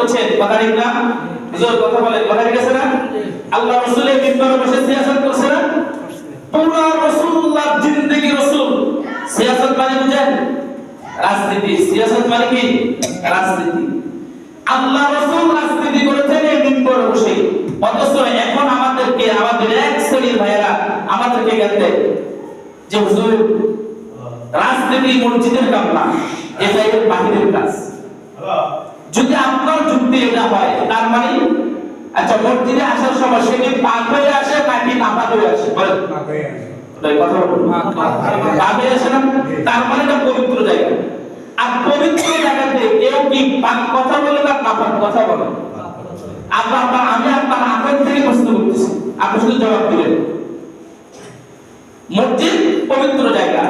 করেছেন কথা ঠিক না হুজুর কথা বলে কথা ঠিক আছে না? আল্লাহ রাসূলের মিম্বরে বসে সিয়াসত করছে না? পুরা রাসূলুল্লাহ জিন্দেগি রাসূল। সিয়াসত মানে বুঝেন? রাজনীতি। সিয়াসত মানে কি? রাজনীতি। আল্লাহ রাসূল রাজনীতি করেছেন এই মিম্বরে বসে। অথচ এখন আমাদেরকে, আমাদের এক শ্রেণির ভাইয়েরা আমাদেরকে গেতে যে, হুজুর, রাজনীতি মসজিদের কাম না এটা বাহিরের কাজ। যদি আপনার যুক্তি এটা হয় তার মানে আচ্ছা মসজিদে আসার সময় সে কি পাক হয়ে আসে নাকি নাপাক হয়ে আসে? বলেন। তাই কথা বলুন। পাক আসে। না? তার মানে এটা পবিত্র জায়গা। আর পবিত্র জায়গাতে কেউ কি পাক কথা বলে না নাপাক কথা বলে? আপনার আপনার আমি আপনার আকার থেকে প্রশ্ন করতেছি। আপনি শুধু জবাব দিবেন মসজিদ পবিত্র জায়গা।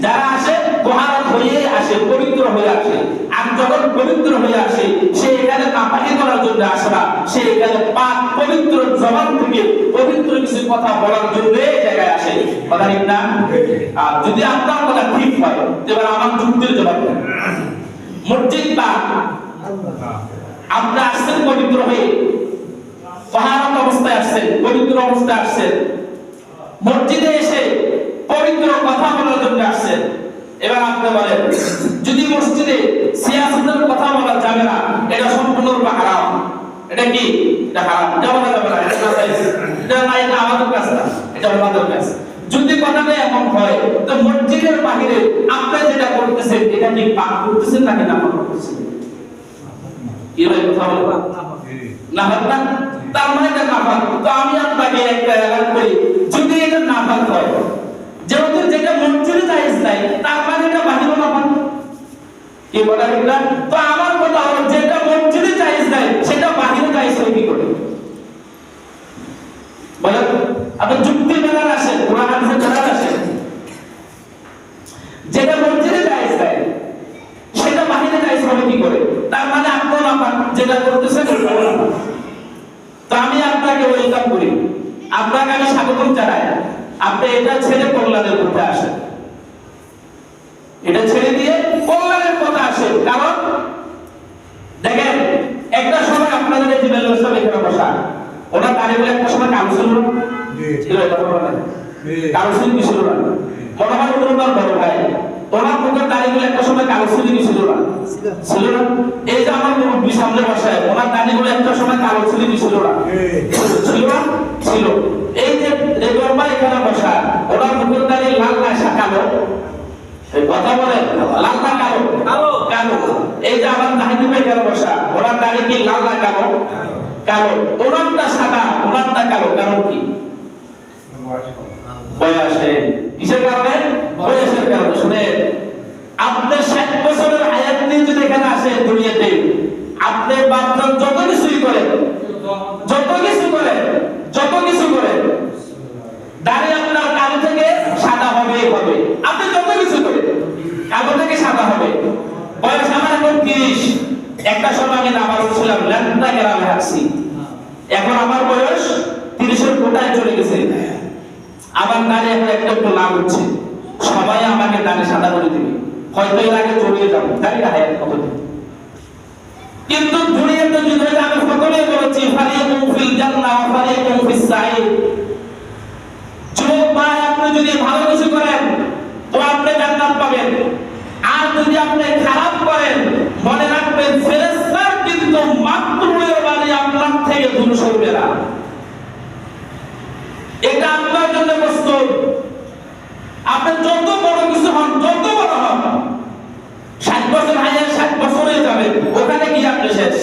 যারা আসে তোহারত হয়ে আসে, পবিত্র হয়ে আসে। আর যখন পবিত্র হয়ে আসে, সে এখানে নাপাকি করার জন্য আসে না। সে এখানে পাক পবিত্র জবান থেকে পবিত্র কিছু কথা বলার জন্য জায়গায় আসে। কথা ঠিক না? আর যদি আপনার কথা ঠিক হয়, এবার আমার যুক্তির জবাব মসজিদ পাক আপনি আসছেন পবিত্র হয়ে? পাহাড়ত অবস্থায় আসছেন, পবিত্র অবস্থায় আসছেন। মসজিদে এসে পবিত্র কথা বলার জন্য আসছেন। এবার আপনি বলেন, যদি মসজিদে সিয়াসতের কথা বলা যাবে না, এটা সম্পূর্ণরূপে হারাম। এটা কি? এটা হারাম। এটা বলা যাবে না, এটা এটা না, এটা আমাদের না, এটা আমাদের যদি কথাটা এমন হয়, তো মসজিদের বাহিরে আপনি যেটা করতেছেন, এটা কি পাক করতেছেন নাকি না পাক করতেছেন? কি কথা বলব না তার মানে এটা তো আমি আপনাকে একটা এলান করি, যদি এটা নাফাক হয় যেহেতু যেটা মঞ্জুরি জায়েজ নাই তার মানে এটা বাহিরও নাফাক কি বলা না তো আমার কথা হলো, যেটা মঞ্জুরি জায়েজ নাই সেটা বাহিরে জায়েজ হয় কি করে? বলেন আপনি যুক্তি মেলার আসেন কোরআন হাদিসে মেলার আসেন যেটা মঞ্জুরি জায়েজ নাই সেটা বাহিরে জায়েজ হবে কি করে? তার মানে আপনার নাফাক যেটা করতেছেন ওটাও নাফাক তো আমি আপনাকে ওয়েলকাম করি। আপনাকে আমি স্বাগতম জানাই। আপনি এটা ছেড়ে কল্যাণের পথে আসেন। এটা ছেড়ে দিয়ে কল্যাণের পথে আসেন। কারণ দেখেন একটা সময় আপনাদের এই যে বেলুন এখানে বসা ওনার দাঁড়িয়ে একটা সময় ছিল না ছিল না? মনে হয় ওনার বড় ভাই। ওনার মুখের দাড়িগুলো একটা সময় কালো ছিল না? ছিল না। এই যে আমার মুরব্বী সামনে বসায় ওনার দাড়িগুলো একটা সময় কালো ছিল না? ছিল না? ছিল। এই যে রেগুলার ভাই এখানে বসা ওনার দাড়ি লাল না কালো এই কথা বলেন লাল না কালো? কালো। কালো। এই যে আমার ভাই এখানে বসা ওনার দাড়ি কি লাল না কালো? কালো। ওনারটা সাদা ওনারটা কালো কারণ কি? বয়সে কিসের কারণে? বয়সের কারণে। শুনে আপনি ষাট বছরের হায়াত নিয়ে যদি এখানে আসে দুনিয়াতে আপনি বাপজন যত কিছুই করেন যত কিছু করেন যত কিছু করেন দাঁড়িয়ে আপনার কালো থেকে সাদা হবে হবে। আপনি যত কিছু করেন কালো থেকে সাদা হবে। বয়স আমার এখন তিরিশ একটা সময় আমি নামাজ ছিলাম ল্যাংটা গ্রামে আসছি এখন আমার বয়স তিরিশের কোটায় চলে গেছে। আমার দাঁড়িয়ে এখন একটা একটু লাভ হচ্ছে। সবাই আমাকে দাঁড়িয়ে সাদা করে দিবে। হয়তো এর আগে চড়িয়ে যাব। দাঁড়িয়ে হায়াত কত কিন্তু দুনিয়াতে যদি আমি সকলেই বলেছি ফারিয়াকুম ফিল জান্নাহ ওয়া ফারিয়াকুম ফিস সাঈদ যুবক আপনি যদি ভালো কিছু করেন, তো আপনি জান্নাত পাবেন। আর যদি আপনি খারাপ করেন, মনে রাখবেন কিন্তু বাণী আপনার থেকে দূর সরবে না। এটা আপনার জন্য প্রস্তুত। আপনি যত বড় কিছু হন, যত বড় হন, ষাট বছর হাজার ষাট বছরে যাবেন ওখানে গিয়ে আপনি শেষ।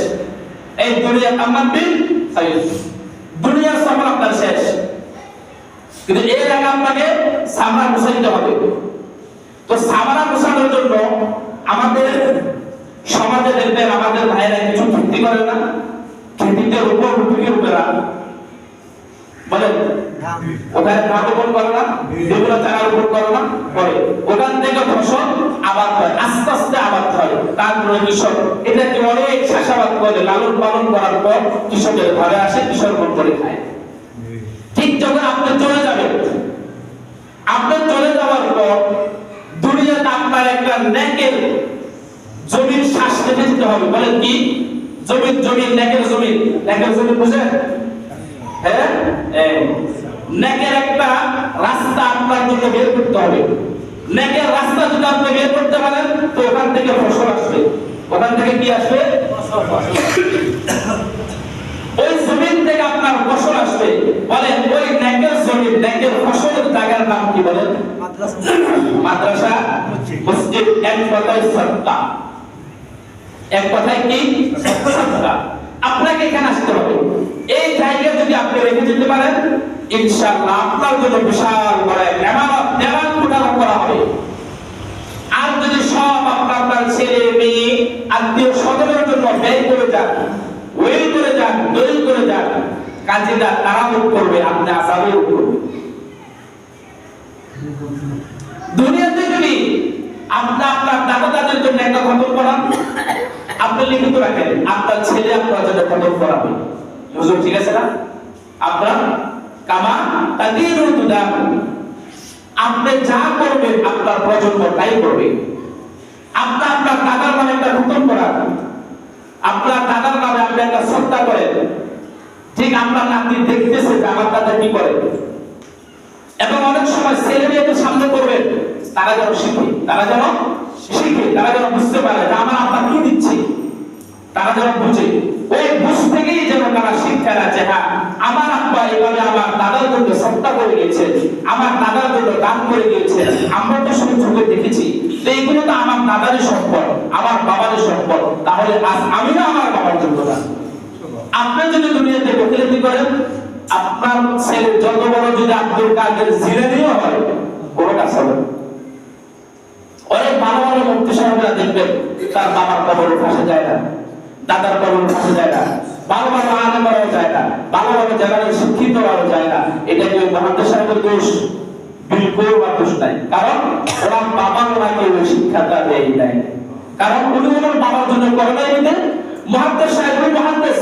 এই দুনিয়া আমার দিন দুনিয়ার সফর আপনার শেষ। কিন্তু আপনাকে সামরা মুসাইতে হবে। তো সামরা মুসানোর জন্য আমাদের সমাজে দেখবেন আমাদের কিছু করে না। উপর অনেক চাষাবাদ করে, লালন পালন করার পর ঘরে আসে, কৃষক করে খায়। ঠিক যখন আপনি চলে আপনি চলে যাওয়ার পর দুনিয়াতে আপনার একটা নেকের জমির শ্বাস রেখে দিতে হবে। বলেন কি? জমিন জমিন নেকের জমিন নেকের জমিন বুঝেন? হ্যাঁ? নেকের একটা রাস্তা আপনার জন্য বের করতে হবে। নেকের রাস্তা যদি আপনি বের করতে পারেন তো ওখান থেকে ফসল আসবে। ওখান থেকে কি আসবে? ওই জমিন থেকে আপনার আসবে বলেন ওই ব্যাংকের জমি ব্যাংকের ফসলের জায়গার নাম কি বলেন? মাদ্রাসা। মসজিদ। এক কথায় সত্তা। এক কথায় কি? সত্তা। আপনাকে এখানে আসতে হবে। এই জায়গা যদি আপনি রেখে যেতে পারেন ইনশাআল্লাহ আপনার জন্য বিশাল বড় এক এমারত দেওয়াল ফুটানো করা হবে আর যদি সব আপনার আপনার ছেলে মেয়ে আত্মীয় স্বজনের জন্য ব্যয় করে যান ওয়েল করে যান দলিল করে যান কাজীরা তারাও করবে, আপনি আসামেও করবে দুনিয়াতে যদি আপনি আপনার দাদা দাদের জন্য একটা খতম করান। আপনি লিখিত রাখেন, আপনার ছেলে আপনার জন্য খতম করাবে। হুজুর, ঠিক আছে না? আপনার কামা তাদের তুদাম আপনি যা করবেন আপনার প্রজন্ম তাই করবে। আপনি আপনার দাদার নামে একটা খতম করান। আপনার দাদার নামে আপনি একটা সত্তা করেন। ঠিক আপনার নাতি দেখতেছে যে আমার দাদা কি করে? এবং অনেক সময় ছেলে মেয়েদের সামনে করবেন তারা যেন শিখে, তারা যেন শিখে, তারা যেন বুঝতে পারে যে আমার আব্বা কি দিচ্ছে। তারা যেন বুঝে। ওই বুঝ থেকেই যেন তারা শিক্ষা আছে হ্যাঁ আমার আব্বা এভাবে আমার দাদার জন্য সত্তা করে গিয়েছে, আমার দাদার জন্য দান করে গিয়েছে। আমরা তো শুধু চোখে দেখেছি। তো এইগুলো তো আমার দাদারই সম্পদ, আমার বাবারই সম্পদ। তাহলে আজ আমি না আমার বাবার জন্য না আপনি যদি দুনিয়াতে বকিলতি করেন, আপনার ছেলে যত বড় যদি আব্দুল কাদের জিলানিও হয় কোনো কাজ হবে অনেক ভালো ভালো মুক্তি সাহেবরা দেখবেন, তার বাবার কবর ফাঁসে যায় না, দাদার কবর ফাঁসে যায় না, ভালো ভালো আলেমরাও যায় না, ভালো ভালো জায়গায় শিক্ষিত শিক্ষিতরাও যায় না, এটা কি মহাদ্দ সাহেবের দোষ, বিলকুল বা দোষ নাই। কারণ ওরা বাবার ওনাকে ওই শিক্ষাটা দেয় নাই। কারণ উনি ওনার বাবার জন্য করে নাই নিতে মহাদ্দেশ সাহেব মুক্তি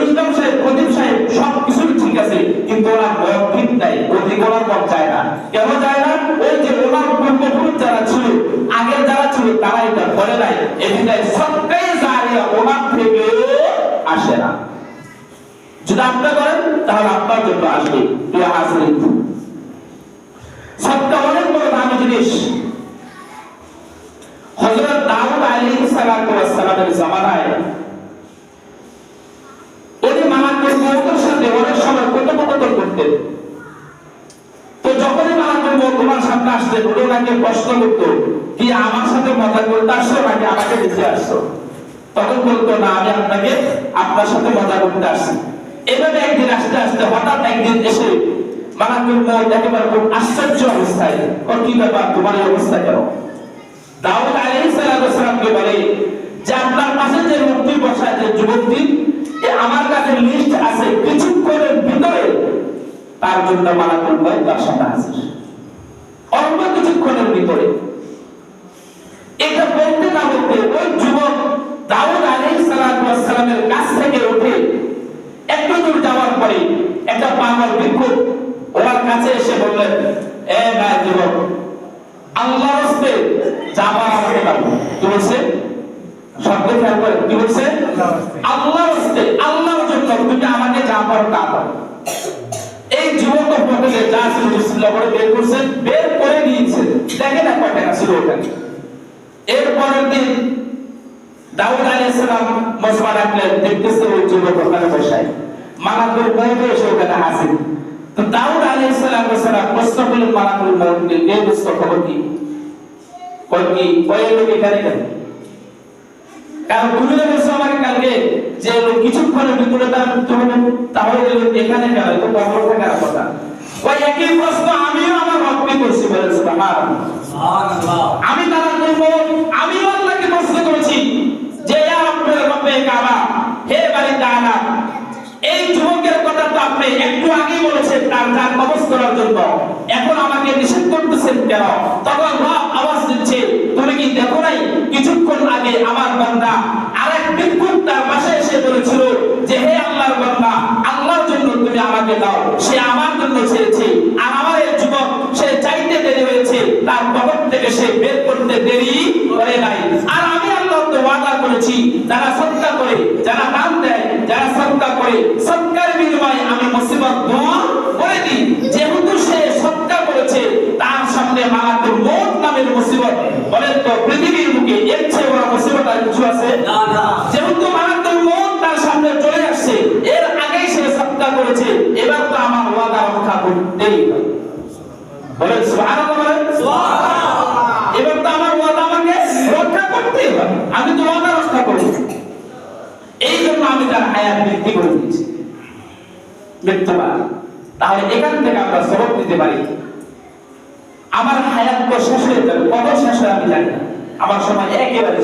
সাহেব সাহেব খতিব সাহেব সব কিছুই ঠিক আছে, কিন্তু ওরা মৌখিক নাই, অধিক ওনার মন চায় না। কেন যায় না? ওই যে ওনার পূর্বপুরুষ যারা ছিল, আগের যারা ছিল, তারা এটা করে নাই এদিকে সবটাই জারিয়া ওনার থেকে আসে না। যদি আপনি করেন, তাহলে আপনার জন্য আসবে তুই আসলে সবটা অনেক বড় দামি জিনিস হযরত দাউদ আলাইহিস সালাতু ওয়াস সালামের জামানায় উনি মালাকুল মউতের সাথে অনেক সময় কথোপকথন করতেন তো যখনই মালাকুল মউত ওনার সামনে আসতেন উনি ওনাকে প্রশ্ন করত, কি আমার সাথে মজা করতে আসছো নাকি আমাকে দিতে আসছো? তখন বলতো, না, আমি আপনাকে, আপনার সাথে মজা করতে আসছি। এভাবে একদিন আসতে আসতে হঠাৎ একদিন এসে একেবারে খুব আশ্চর্য অবস্থায় কি ব্যাপার? তোমার অবস্থা কেন? দাউদ আলাইহিস সালামকে বলে, যে আপনার পাশে যে লোকটি যে যুবকটি আমার কাছে লিস্ট আছে, কিছুক্ষণের ভিতরে তার জন্য মালাকুল মউত তার সাথে অল্প কিছুক্ষণের ভিতরে। এটা বলতে না বলতে ওই যুবক দাউদ আলাইহিস সালামের কাছ থেকে উঠে একটু দূর যাওয়ার পরে একটা পাগল ভিক্ষুক ওনার কাছে এসে বললেন এ ভাই যুবক আল্লাহর হস্তে যাবার আমাকে দাও কি বলছে? শব্দ খেয়াল করে কি বলছে? আল্লাহর হস্তে। আল্লাহর জন্য তুমি আমাকে যা পারো তা দাও হোটেলে যা ছিল বিসমিল্লাহ করে বের করছেন বের করে নিয়েছে। দেখে না কয় টাকা ছিল ওখানে এরপরের দিন দাউদ আলাইহিস সালাম মসবা রাখলেন দেখতেছে ওই যুবক ওখানে বসায়। মালাকুল মউত এসে ওখানে হাসিল তো দাউদ আলাইহিস সালাম প্রশ্ন করলেন, মালাকুল মউতকে কে বুঝতো খবর কি? কই কি? কই লোক এখানে কেন? কারণ তুমি বলছো আমাকে কালকে যে কিছুক্ষণের ভিতরে তার তুমি তাহলে এখানে কেন? তো থাকার কথা। ওই একই প্রশ্ন আমিও আমার করছি সুবহানাল্লাহ। আমি তারা করব আমিও আল্লাহকে প্রশ্ন করেছি যে ইয়া রব্বুল রব্বে কাবা হে বাড়ি তাআলা এই যুবকের কথা তো আপনি একটু আগেই বলেছেন তার কবজ করার জন্য। এখন আমাকে নিষেধ করতেছেন কেন? তখন রব আওয়াজ দিচ্ছে তুমি কি দেখো নাই? কিছুক্ষণ আগে আমার বান্দা আরেক ভিক্ষুক তার পাশে এসে বলেছিল যে হে আল্লাহর বান্দা আল্লাহর জন্য তুমি আমাকে দাও। সে আমার জন্য ছেড়েছে। আর আমার এই যুবক, সে চাইতে দেরি হয়েছে। তার পকেট থেকে সে বের করতে দেরি করে নাই। আর আমি আল্লাহ তো ওয়াদা করেছি, যারা সত্যা করে, যারা দান দেয় যারা সৎকা করে সৎকার বিনিময়ে আমি মুসিবত দূর করে দিই যেহেতু সে সৎকা করেছে তার সামনে মালাকুল মৌত নামের মুসিবত বলেন তো পৃথিবীর বুকে এর চেয়ে বড় মুসিবত আর কিছু আছে না না যেহেতু মালাকুল মৌত তার সামনে চলে আসছে এর আগেই সে সৎকা করেছে এবার তো আমার ওয়াদা রক্ষা করতেই হবে বলেন এবার তো আমার ওয়াদা আমাকে রক্ষা করতেই হবে। আমি তো ওয়াদা রক্ষা করব। এই জন্য আমি তার হায়াত বৃদ্ধি করে দিয়েছি। মৃত্যুবাদ তাহলে এখান থেকে আমরা সবক দিতে পারি। আমার হায়াত তো শেষ হয়ে যাবে। কত শেষ হয় আমি জানি না। আমার সময় একেবারে